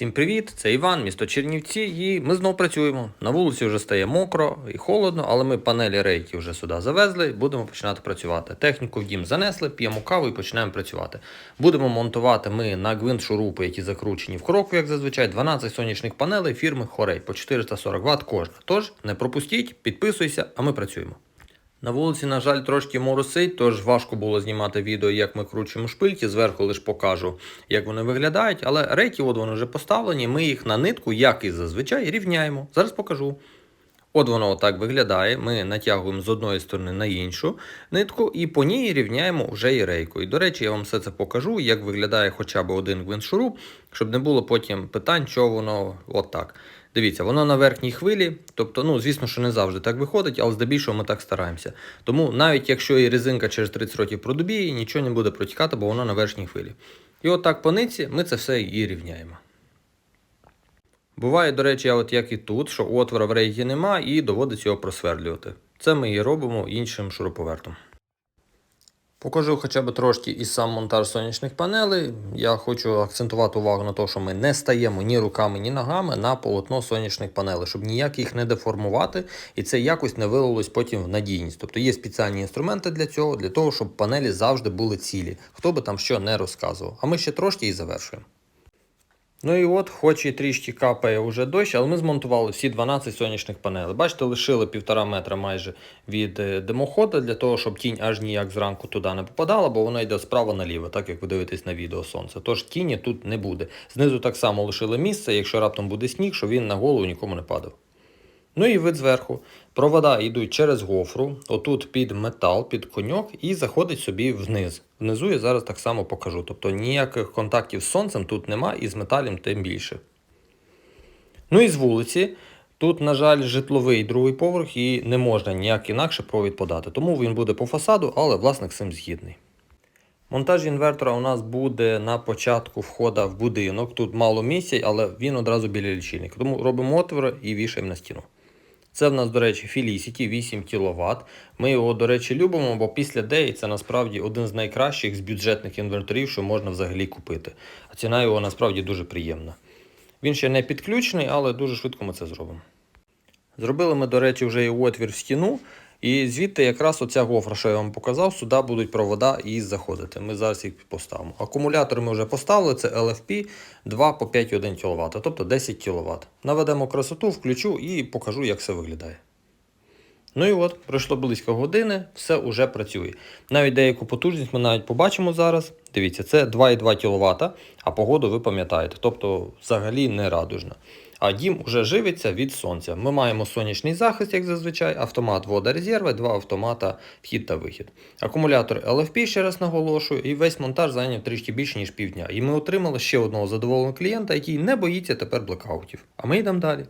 Всім привіт! Це Іван, місто Чернівці, і ми знову працюємо. На вулиці вже стає мокро і холодно, але ми панелі рейки вже сюди завезли будемо починати працювати. Техніку в дім занесли, п'ємо каву і починаємо працювати. Будемо монтувати ми на гвинт шурупи, які закручені в кроку, як зазвичай, 12 сонячних панелей фірми Хорей по 440 Вт кожна. Тож не пропустіть, підписуйся, а ми працюємо. На вулиці, на жаль, трошки моросить, тож важко було знімати відео, як ми кручуємо шпильки. Зверху лише покажу, як вони виглядають. Але рейки, от вони вже поставлені. Ми їх на нитку, як і зазвичай, рівняємо. Зараз покажу. От воно так виглядає. Ми натягуємо з одної сторони на іншу нитку і по ній рівняємо вже і рейку. І, до речі, я вам все це покажу, як виглядає хоча б один гвинт-шуруп, щоб не було потім питань, що воно отак. Дивіться, воно на верхній хвилі, тобто, ну, звісно, що не завжди так виходить, але здебільшого ми так стараємося. Тому навіть якщо і резинка через 30 років продубіє, нічого не буде протікати, бо воно на верхній хвилі. І отак по ниці ми це все і рівняємо. Буває, до речі, от як і тут, що отвора в рейкі нема і доводиться його просверлювати. Це ми і робимо іншим шуруповертом. Покажу хоча б трошки і сам монтаж сонячних панелей. Я хочу акцентувати увагу на те, що ми не стаємо ні руками, ні ногами на полотно сонячних панелей, щоб ніяк їх не деформувати, і це якось не вилилось потім в надійність. Тобто є спеціальні інструменти для цього, для того, щоб панелі завжди були цілі, хто би там що не розказував. А ми ще трошки і завершуємо. Ну і от, хоч і трішки капає уже дощ, але ми змонтували всі 12 сонячних панелей. Бачите, лишили півтора метра майже від е, димохода для того, щоб тінь аж ніяк зранку туди не попадала, бо вона йде справа наліво, так як ви дивитесь на відео сонце. Тож тіні тут не буде. Знизу так само лишили місце, якщо раптом буде сніг, щоб він на голову нікому не падав. Ну і вид зверху. Провода йдуть через гофру, отут під метал, під коньок, і заходить собі вниз. Внизу я зараз так само покажу. Тобто ніяких контактів з сонцем тут нема і з металем тим більше. Ну і з вулиці. Тут, на жаль, житловий другий поверх і не можна ніяк інакше провід подати. Тому він буде по фасаду, але власник цим згідний. Монтаж інвертора у нас буде на початку входа в будинок. Тут мало місця, але він одразу біля лічильника. Тому робимо отвори і вішаємо на стіну. Це в нас, до речі, Felicity 8 кВт. Ми його, до речі, любимо, бо після Деї це насправді один з найкращих з бюджетних інверторів, що можна взагалі купити. А ціна його насправді дуже приємна. Він ще не підключений, але дуже швидко ми це зробимо. Зробили ми, до речі, вже і отвір в стіну. І звідти якраз оця гофра, що я вам показав, сюди будуть провода і заходити. Ми зараз їх поставимо. Акумулятор ми вже поставили, це LFP 2 по 5,1 кВт, тобто 10 кВт. Наведемо красоту, включу і покажу, як все виглядає. Ну і от, пройшло близько години, все вже працює. Навіть деяку потужність ми навіть побачимо зараз. Дивіться, це 2,2 кВт, а погоду ви пам'ятаєте, тобто взагалі не радужна. А дім вже живиться від сонця. Ми маємо сонячний захист, як зазвичай, автомат вода резерви, два автомата вхід та вихід. Акумулятор LFP, ще раз наголошую, і весь монтаж зайняв трішки більше, ніж півдня. І ми отримали ще одного задоволеного клієнта, який не боїться тепер блекаутів. А ми йдемо далі.